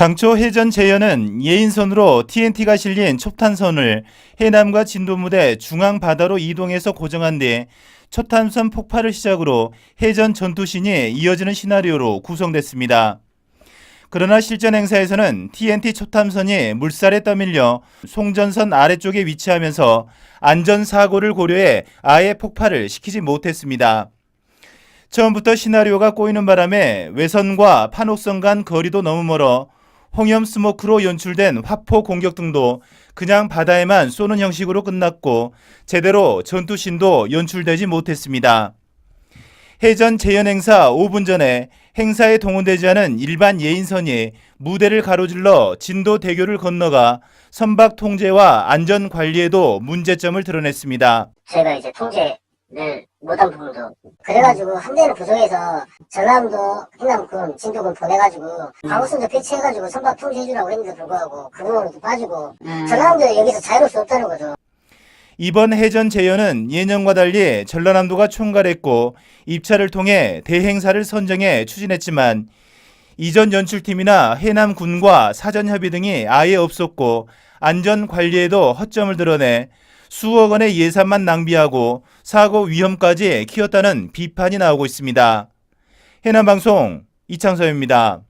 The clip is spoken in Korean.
당초 해전 재현은 예인선으로 TNT가 실린 촉탄선을 해남과 진도 무대 중앙 바다로 이동해서 고정한 뒤 초탄선 폭발을 시작으로 해전 전투신이 이어지는 시나리오로 구성됐습니다. 그러나 실전 행사에서는 TNT 초탐선이 물살에 떠밀려 송전선 아래쪽에 위치하면서 안전 사고를 고려해 아예 폭발을 시키지 못했습니다. 처음부터 시나리오가 꼬이는 바람에 외선과 판옥선 간 거리도 너무 멀어 홍염 스모크로 연출된 화포 공격 등도 그냥 바다에만 쏘는 형식으로 끝났고 제대로 전투신도 연출되지 못했습니다. 해전 재현 행사 5분 전에 행사에 동원되지 않은 일반 예인선이 무대를 가로질러 진도 대교를 건너가 선박 통제와 안전 관리에도 문제점을 드러냈습니다. 저희가 이제 통제 를 못한 부분도 그래가지고 함대를 구성해서 전남도, 해남군, 진도군 보내가지고 방어선도 배치해가지고 선박 통제해주라고 했는데 불구하고 그또 빠지고 전남도 여기서 자유로울 수 없다는 거죠. 이번 해전 재현은 예년과 달리 전라남도가 총괄했고 입찰을 통해 대행사를 선정해 추진했지만 이전 연출팀이나 해남군과 사전 협의 등이 아예 없었고 안전 관리에도 허점을 드러내 수억 원의 예산만 낭비하고 사고 위험까지 키웠다는 비판이 나오고 있습니다. 해남방송 이창섭입니다.